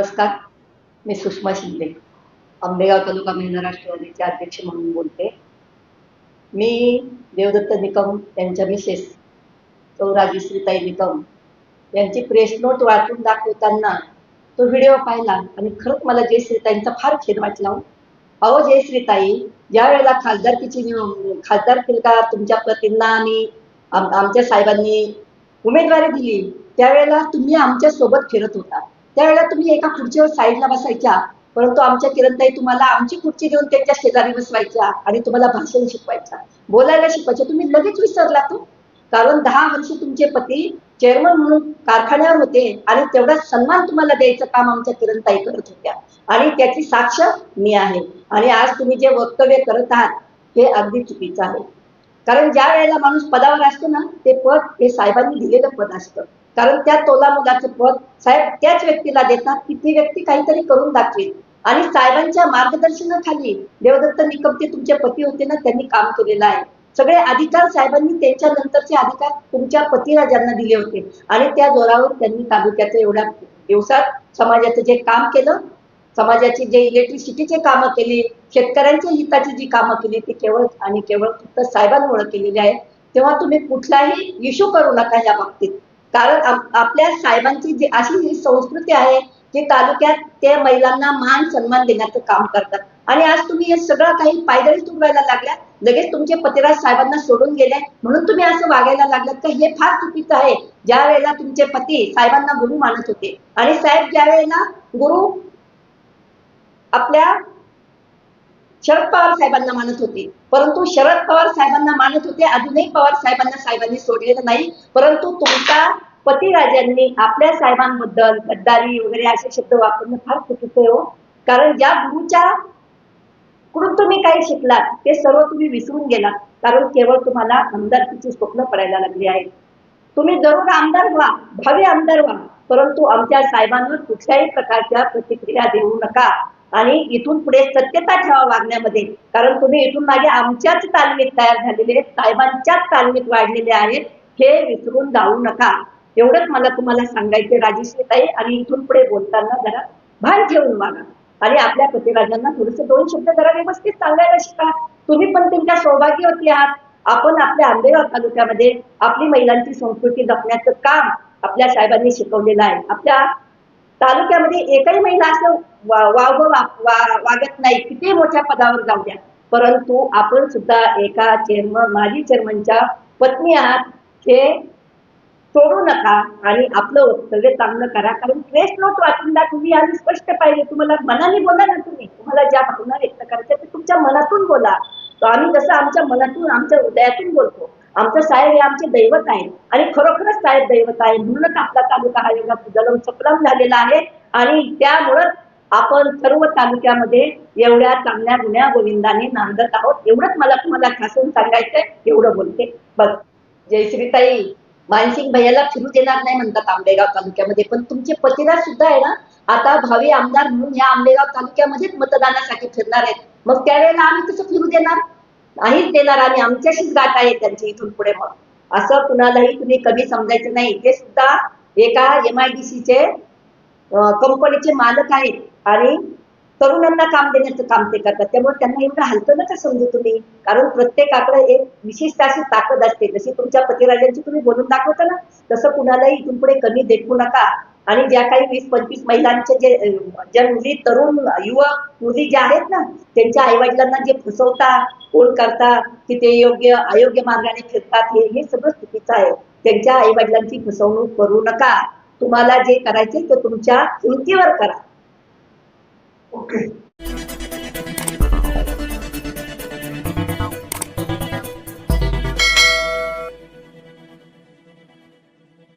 नमस्कार. मी सुषमा शिंदे. आंबेगाव तालुका महिला राष्ट्रवादीचे अध्यक्ष म्हणून बोलते. मी देवदत्त निकम यांच्या मिसेस सौ राजश्रीताई निकम यांची प्रेस नोट वाचून दाखवताना तो व्हिडिओ पाहिला आणि खरंच मला जयश्रीताईंचा फार खेद वाटला. अहो जयश्रीताई ज्या वेळेला खासदारकीची निव- खासदार का तुमच्या पतींना आणि आमच्या साहेबांनी उमेदवारी दिली त्यावेळेला तुम्ही आमच्यासोबत फिरत होता. त्यावेळेला तुम्ही एका खुर्चीवर साईडला बसायच्या. परंतु आमच्या किरणताई तुम्हाला आमची खुर्ची देऊन त्यांच्या शेजारी बसवायच्या आणि तुम्हाला भाषण शिकवायच्या. बोलायला शिकवायच्या. तुम्ही लगेच विसरला तो. कारण दहा वर्ष तुमचे पती चेअरमन म्हणून कारखान्यावर होते आणि तेवढा सन्मान तुम्हाला द्यायचं काम आमच्या किरणताई करत होत्या. आणि त्याची साक्ष मी आहे. आणि आज तुम्ही जे वक्तव्य करत आहात हे अगदी चुकीचं आहे. कारण ज्या वेळेला माणूस पदावर असतो ना ते पद हे साहेबांनी दिलेलं पद असतं. कारण त्या तोला मुलाचं पद साहेब त्याच व्यक्तीला देतात की ती व्यक्ती काहीतरी करून दाखवेल. आणि साहेबांच्या मार्गदर्शनाखाली देवदत्त निकम ते तुमचे पती होते ना त्यांनी काम केलेलं आहे. सगळे अधिकार साहेबांनी त्यांच्या नंतरचे अधिकार तुमच्या पतीराजांना दिले होते. आणि त्या जोरावर त्यांनी तालुक्याचं एवढ्या दिवसात समाजाचं जे काम केलं समाजाची जे इलेक्ट्रिसिटीचे कामं केली शेतकऱ्यांच्या हिताची जी कामं केली ती केवळ आणि केवळ फक्त साहेबांमुळे केलेली आहे तेव्हा तुम्ही कुठलाही इश्यू करू नका या बाबतीत. कारण आप- आपल्या साहेबांची जी अशी ही संस्कृती आहे की तालुक्यात त्या महिलांना मान सन्मान देण्याचं काम करतात. आणि आज तुम्ही हे सगळं काही पायदळी तुडवायला लागल्या लगेच तुमचे पतिराज साहेबांना सोडून गेले म्हणून तुम्ही असं वागायला लागलात का? हे फार चुकीचं आहे. ज्या वेळेला तुमचे पती साहेबांना गुरु मानत होते आणि साहेब ज्या वेळेला गुरु आपल्या शरद पवार साहेबांना मानत होते. परंतु शरद पवार साहेबांना मानत होते. अजूनही पवार साहेबांना साहेबांनी सोडलेलं नाही. परंतु तुमच्या पतीराजांनी आपल्या साहेबांबद्दल गद्दारी वगैरे असे शब्द वापरणं फार चुकीचं हो. कारण ज्या गुरुच्या कडून तुम्ही काही शिकलात ते सर्व तुम्ही विसरून गेलात. कारण केवळ तुम्हाला आमदारकीची स्वप्न पडायला लागली आहेत. तुम्ही जरूर आमदार व्हा भावी आमदार व्हा. परंतु आमच्या साहेबांवर कुठल्याही प्रकारच्या प्रतिक्रिया देऊ नका. आणि इथून पुढे सत्यता ठेवा वागण्यामध्ये. कारण तुम्ही इथून मागे आमच्याच तालमीत तयार झालेले आहेत, साहेबांच्याच तालमीत वाढलेले आहेत हे विसरून जाऊ नका. एवढंच मला तुम्हाला सांगायचे राजेश्रीताई आणि इथून पुढे बोलताना जरा भान ठेवून वागा. आणि आपल्या पतिराजांना थोडेसे दोन शब्द जरा व्यवस्थित सांगायला शिका. तुम्ही पण त्यांच्या सौभाग्यवती आहात. आपण आपल्या आंबेगाव तालुक्यामध्ये आपली महिलांची संस्कृती जपण्याचं काम आपल्या साहेबांनी शिकवलेलं आहे. आपल्या तालुक्यामध्ये एकही महिला असं वाव वा- वा- वागत नाही. किती मोठ्या पदावर जाऊ द्या. परंतु आपण सुद्धा एका चेअरमन माजी चेअरमनच्या पत्नी आहात. हे सोडू नका आणि आपलं वक्तव्य चांगलं करा. कारण प्रेस नोट वाचून तुम्ही आम्ही स्पष्ट पाहिजे. तुम्हाला मनाने बोला ना तुम्ही. तुम्हाला ज्या भावना व्यक्त करायच्या ते तुमच्या मनातून बोला. तो आम्ही जसं आमच्या मनातून आमच्या हृदयातून बोलतो. आमचं साहेब हे आमचे दैवत आहे आणि खरोखरच साहेब दैवत आहे म्हणूनच आपला तालुका हा योगा जलम सप्रम झालेला आहे. आणि त्यामुळं आपण सर्व तालुक्यामध्ये एवढ्या चांगल्या गुण्या गोविंदाने नांदत आहोत. एवढंच मला तुम्हाला ठासून सांगायचंय एवढं बोलते. बस. जयश्रीताई मानसिंग भैयाला फिरू देणार नाही म्हणतात आंबेगाव तालुक्यामध्ये पण तुमचे पतिराज सुद्धा आहे ना आता भावी आमदार म्हणून या आंबेगाव तालुक्यामध्येच मतदानासाठी फिरणार आहेत. मग त्यावेळेला आम्ही कसं फिरू देणार? नाहीच देणार आणि आमच्याशीच गाठ आहे त्यांची इथून पुढे मग असं कुणालाही तुम्ही कमी समजायचं नाही. ते सुद्धा एका एम आय डी सीचे कंपनीचे मालक आहेत आणि तरुणांना काम देण्याचं काम ते करतात. त्यामुळे त्यांना एवढं हलतं नका समजू तुम्ही. कारण प्रत्येकाकडे एक विशिष्ट अशी ताकद असते. जशी तुमच्या पतिराजांची तुम्ही बोलून दाखवता ना तसं कुणालाही इथून पुढे कमी देखू नका. आणि ज्या काही वीस पंचवीस महिलांचे जे ज्या मुली तरुण युवक मुली ज्या आहेत ना त्यांच्या आईवडिलांना जे फसवता कोण करता की ते योग्य अयोग्य मार्गाने फिरतात हे हे सगळं चुकीचं आहे. त्यांच्या आईवडिलांची फसवणूक करू नका. तुम्हाला जे करायचे ते तुमच्या उंचीवर करा. ओके